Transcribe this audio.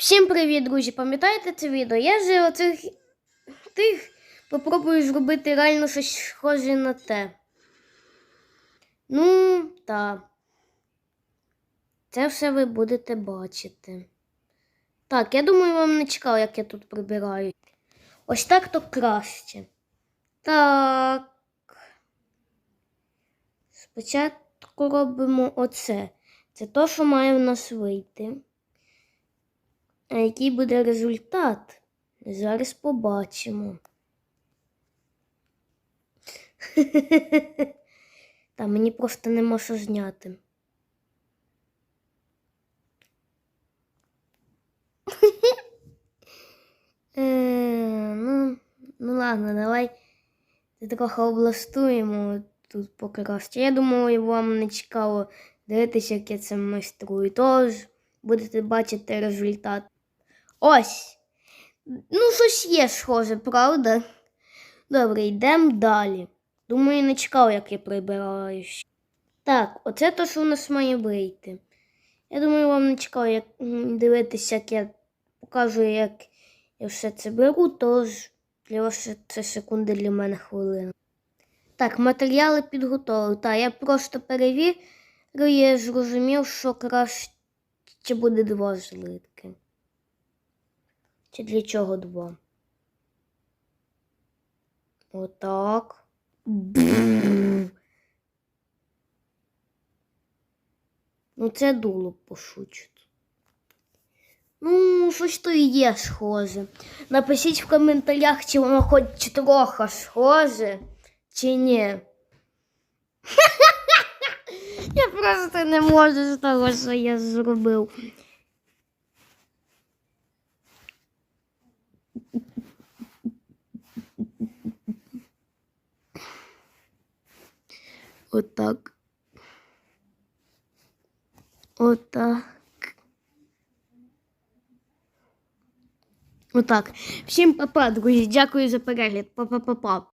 Всім привіт, друзі! Пам'ятаєте це відео? Я же оцих тих попробую зробити реально щось схоже на те. Ну, так. Це все ви будете бачити. Так, я думаю, вам не цікаво, як я тут прибираю. Ось так то краще. Так. Спочатку робимо оце. Це то, що має в нас вийти. А який буде результат? Зараз побачимо. Та мені просто нема що зняти. Е, ну, ну ладно, давай трохи облаштуємо тут покраще. Я думаю, вам не цікаво дивитися, як я це майструю. Тож будете бачити результат. Ось. Ну, щось є схоже, правда? Добре, йдемо далі. Думаю, не цікаво, як я прибираю. Так, оце то, що у нас має вийти. Я думаю, вам не цікаво, як дивитися, як я показую, як я все це беру, тож для вас це секунди, для мене хвилина. Так, матеріали підготовив. Так, я просто перевірю і зрозумів, що краще буде два злитки. Чи для чого два? Отак. Ну, це дуло пошучу. Ну, щось то і є схоже. Напишіть в коментарях, чи воно хоч трохи схоже, чи ні. Я просто не можу з того, що я зробив. Отак. Отак. Отак. Всім па-па, друзі. Дякую за перегляд. Па-па-па-па.